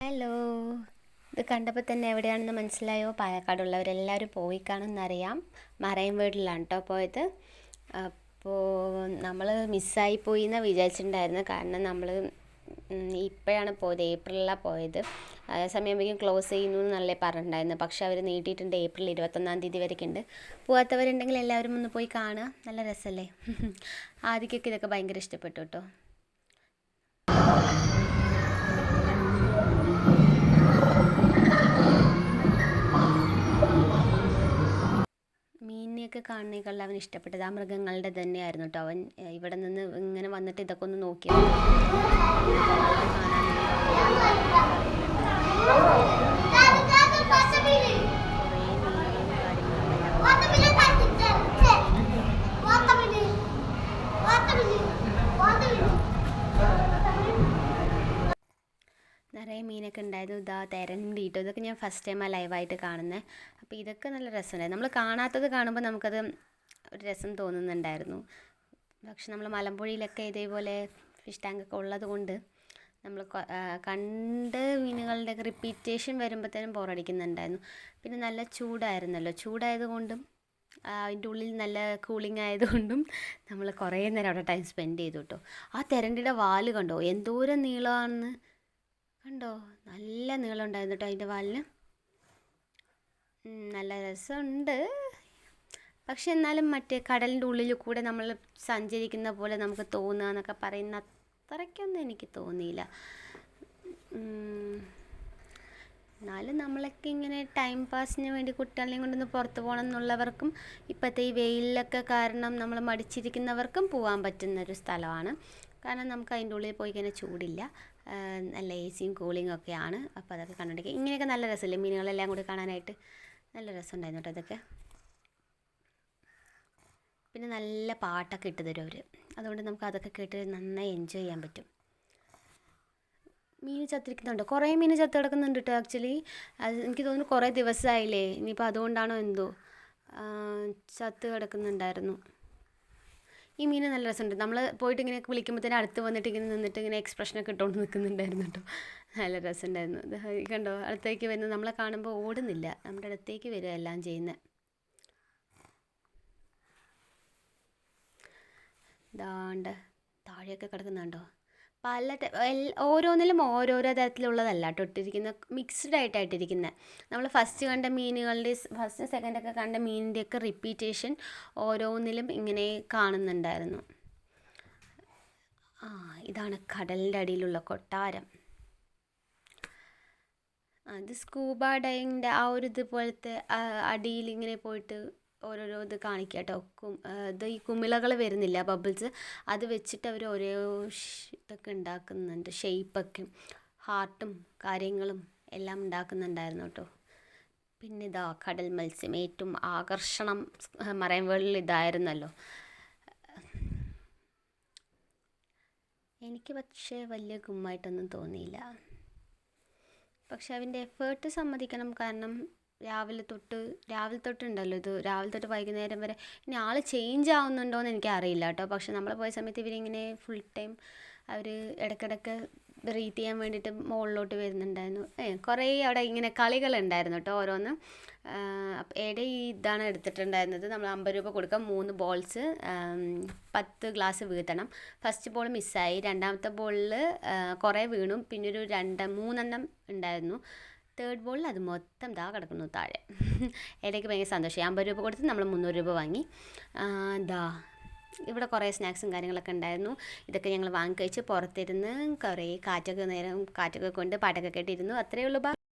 Hello. ഇത് കണ്ടപ്പോൾ തന്നെ എവിടെയാണെന്ന് മനസ്സിലായോ? പാലക്കാടുള്ളവരെല്ലാവരും പോയി കാണുമെന്നറിയാം മറൈൻ വീട്ടിലാണ് കേട്ടോ പോയത്. അപ്പോൾ നമ്മൾ മിസ്സായി പോയി എന്ന് വിചാരിച്ചിട്ടുണ്ടായിരുന്നു. കാരണം നമ്മൾ ഇപ്പോഴാണ് പോയത്. ഏപ്രിലിലാണ് പോയത്. സമയമാകുമ്പോഴേക്കും ക്ലോസ് ചെയ്യുന്നു എന്നല്ലേ പറഞ്ഞിട്ടുണ്ടായിരുന്നു. പക്ഷെ അവർ നീട്ടിയിട്ടുണ്ട് ഏപ്രിൽ ഇരുപത്തൊന്നാം തീയതി വരെയൊക്കെ ഉണ്ട് പോകാത്തവരുണ്ടെങ്കിൽ എല്ലാവരും ഒന്ന് പോയി കാണുക. നല്ല രസമല്ലേ ആദ്യമൊക്കെ ഇതൊക്കെ ഭയങ്കര ഇഷ്ടപ്പെട്ടു കേട്ടോ കാണുന്നേക്കാൾ അവൻ ഇഷ്ടപ്പെട്ടത് ആ മൃഗങ്ങളുടെ തന്നെയായിരുന്നു കേട്ടോ അവൻ ഇവിടെ നിന്ന് ഇങ്ങനെ വന്നിട്ട് ഇതൊക്കെ ഒന്ന് നോക്കിയത് നിറയെ മീനൊക്കെ ഉണ്ടായിരുന്നു. ഇതാ തെരണ്ടിട്ടോ ഇതൊക്കെ ഞാൻ ഫസ്റ്റ് ടൈമാണ് ലൈവായിട്ട് കാണുന്നത് അപ്പോൾ ഇതൊക്കെ നല്ല രസമുണ്ടായിരുന്നു. നമ്മൾ കാണാത്തത് കാണുമ്പോൾ നമുക്കത് ഒരു രസം തോന്നുന്നുണ്ടായിരുന്നു. പക്ഷെ നമ്മൾ മലമ്പുഴയിലൊക്കെ ഇതേപോലെ ഫിഷ് ടാങ്കൊക്കെ ഉള്ളത് കൊണ്ട് നമ്മൾ കണ്ട് മീനുകളുടെ റിപ്പീറ്റേഷൻ വരുമ്പോഴത്തേനും ബോറടിക്കുന്നുണ്ടായിരുന്നു പിന്നെ നല്ല ചൂടായിരുന്നല്ലോ. ചൂടായതുകൊണ്ടും അതിന്റെ ഉള്ളിൽ നല്ല കൂളിംഗ് ആയതുകൊണ്ടും നമ്മൾ കുറേ നേരം അവിടെ ടൈം സ്പെൻഡ് ചെയ്തു കേട്ടോ ആ തെരണ്ടിയുടെ വാൽ കണ്ടോ? എന്തോരം നീളമാണെന്ന് കണ്ടോ? നല്ല നീളം ഉണ്ടായിരുന്നു കേട്ടോ അതിന്റെ വാലിന്. നല്ല രസമുണ്ട്. പക്ഷെ എന്നാലും മറ്റേ കടലിന്റെ ഉള്ളിൽ കൂടെ നമ്മൾ സഞ്ചരിക്കുന്ന പോലെ നമുക്ക് തോന്നുക എന്നൊക്കെ പറയുന്ന അത്രയ്ക്കൊന്നും എനിക്ക് തോന്നിയില്ല. എന്നാലും നമ്മളൊക്കെ ഇങ്ങനെ ടൈം പാസിന് വേണ്ടി കുട്ടികളെയും കൊണ്ടൊന്ന് പുറത്ത് പോകണം എന്നുള്ളവർക്കും ഇപ്പോഴത്തെ ഈ വെയിലൊക്കെ കാരണം നമ്മൾ മടിച്ചിരിക്കുന്നവർക്കും പോകാൻ പറ്റുന്ന ഒരു സ്ഥലമാണ്. കാരണം നമുക്ക് അതിന്റെ ഉള്ളിൽ പോയി കഴിഞ്ഞാൽ ചൂടില്ല. നല്ല എ സിയും കൂളിങ്ങും ഒക്കെയാണ്. അപ്പോൾ അതൊക്കെ കണ്ടുകൊണ്ടിരിക്കുക ഇങ്ങനെയൊക്കെ നല്ല രസമല്ലേ? മീനുകളെല്ലാം കൂടി കാണാനായിട്ട് നല്ല രസമുണ്ടായിരുന്നു കേട്ടോ ഇതൊക്കെ പിന്നെ നല്ല പാട്ടൊക്കെ ഇട്ട് തരും അവർ അതുകൊണ്ട് നമുക്ക് അതൊക്കെ കേട്ട് നന്നായി എൻജോയ് ചെയ്യാൻ പറ്റും. മീൻ ചത്തിരിക്കുന്നുണ്ട്? കുറേ മീൻ ചത്ത് കിടക്കുന്നുണ്ട് കേട്ടോ ആക്ച്വലി അത് എനിക്ക് തോന്നുന്നു കുറേ ദിവസമായില്ലേ? ഇനിയിപ്പോൾ അതുകൊണ്ടാണോ എന്തോ? ചത്ത് കിടക്കുന്നുണ്ടായിരുന്നു. ഈ മീൻ നല്ല രസമുണ്ട്. നമ്മൾ പോയിട്ട് ഇങ്ങനെ വിളിക്കുമ്പോൾ തന്നെ അടുത്ത് വന്നിട്ട് ഇങ്ങനെ നിന്നിട്ട് ഇങ്ങനെ എക്സ്പ്രഷനൊക്കെ ഇട്ടുകൊണ്ട് നിൽക്കുന്നുണ്ടായിരുന്നു കേട്ടോ നല്ല രസമുണ്ടായിരുന്നു. ഇത് കണ്ടോ അടുത്തേക്ക് വരുന്നത് നമ്മളെ കാണുമ്പോൾ ഓടുന്നില്ല. നമ്മുടെ അടുത്തേക്ക് വരിക എല്ലാം ചെയ്യുന്നത് ദാണ്ട് താഴെയൊക്കെ കിടക്കുന്നുണ്ടോ? പല ഓരോന്നിലും ഓരോരോ തരത്തിലുള്ളതല്ല കേട്ടോ ഇട്ടിരിക്കുന്ന. മിക്സ്ഡ് ആയിട്ടായിട്ടിരിക്കുന്നത് നമ്മൾ ഫസ്റ്റ് കണ്ട മീനുകളുടെ ഫസ്റ്റ് സെക്കൻഡ് ഒക്കെ കണ്ട മീനിന്റെയൊക്കെ റിപ്പീറ്റേഷൻ ഓരോന്നിലും ഇങ്ങനെ കാണുന്നുണ്ടായിരുന്നു. ആ ഇതാണ് കടലിന്റെ അടിയിലുള്ള കൊട്ടാരം. അത് സ്കൂബ ഡൈവിങ്ങിന്റെ ആ ഒരു ഇതുപോലത്തെ അടിയിൽ ഇങ്ങനെ പോയിട്ട് ഓരോരോ ഇത് കാണിക്കുക കേട്ടോ കും ഇത് ഈ കുമിളകൾ വരുന്നില്ല ബബിൾസ്? അത് വെച്ചിട്ട് അവർ ഓരോ ഇതൊക്കെ ഉണ്ടാക്കുന്നുണ്ട്. ഷെയ്പ്പൊക്കെ. ഹാർട്ടും കാര്യങ്ങളും എല്ലാം ഉണ്ടാക്കുന്നുണ്ടായിരുന്നു കേട്ടോ പിന്നെ ഇതാ കടൽ മത്സ്യം. ഏറ്റവും ആകർഷണം മറൈൻ വേൾഡിൽ ഇതായിരുന്നല്ലോ. എനിക്ക് പക്ഷേ വലിയ ഗുമ്മായിട്ടൊന്നും തോന്നിയില്ല. പക്ഷെ അവന്റെ എഫേർട്ട് സമ്മതിക്കണം കാരണം രാവിലെ തൊട്ട് രാവിലെ തൊട്ടുണ്ടല്ലോ ഇത്. രാവിലെ തൊട്ട് വൈകുന്നേരം വരെ. ഇനി ആൾ ചേഞ്ച് ആവുന്നുണ്ടോ എന്ന് എനിക്ക് അറിയില്ല കേട്ടോ. പക്ഷെ നമ്മൾ പോയ സമയത്ത് ഇവരിങ്ങനെ ഫുൾ ടൈം അവർ ഇടയ്ക്കിടയ്ക്ക് റീറ്റ് ചെയ്യാൻ വേണ്ടിയിട്ട് മുകളിലോട്ട് വരുന്നുണ്ടായിരുന്നു. ഏ കുറേ അവിടെ ഇങ്ങനെ കളികളുണ്ടായിരുന്നു കേട്ടോ ഓരോന്ന്. ഈ ഇതാണ് എടുത്തിട്ടുണ്ടായിരുന്നത്. നമ്മൾ അമ്പത് രൂപ കൊടുക്കാം മൂന്ന് ബോൾസ് പത്ത് ഗ്ലാസ് വീഴ്ത്തണം ഫസ്റ്റ് ബോൾ മിസ്സായി രണ്ടാമത്തെ ബോളിൽ കുറേ വീണു. പിന്നെ ഒരു രണ്ട് മൂന്നെണ്ണം ഉണ്ടായിരുന്നു. തേർഡ് ബോളിൽ അത് മൊത്തം ദാ കിടക്കുന്നു താഴെ. ഇടയ്ക്ക് ഭയങ്കര സന്തോഷം. അമ്പത് രൂപ കൊടുത്ത് നമ്മൾ മുന്നൂറ് രൂപ വാങ്ങി. ദാ ഇവിടെ കുറേ സ്നാക്സും കാര്യങ്ങളൊക്കെ ഉണ്ടായിരുന്നു. ഇതൊക്കെ ഞങ്ങൾ വാങ്ങിക്കഴിച്ച് പുറത്തിരുന്ന് കുറേ കാറ്റൊക്കെ നേരം കാറ്റൊക്കെ കൊണ്ട് പാട്ടൊക്കെ കേട്ടിരുന്നു. അത്രയേ ഉള്ളൂ ബാ.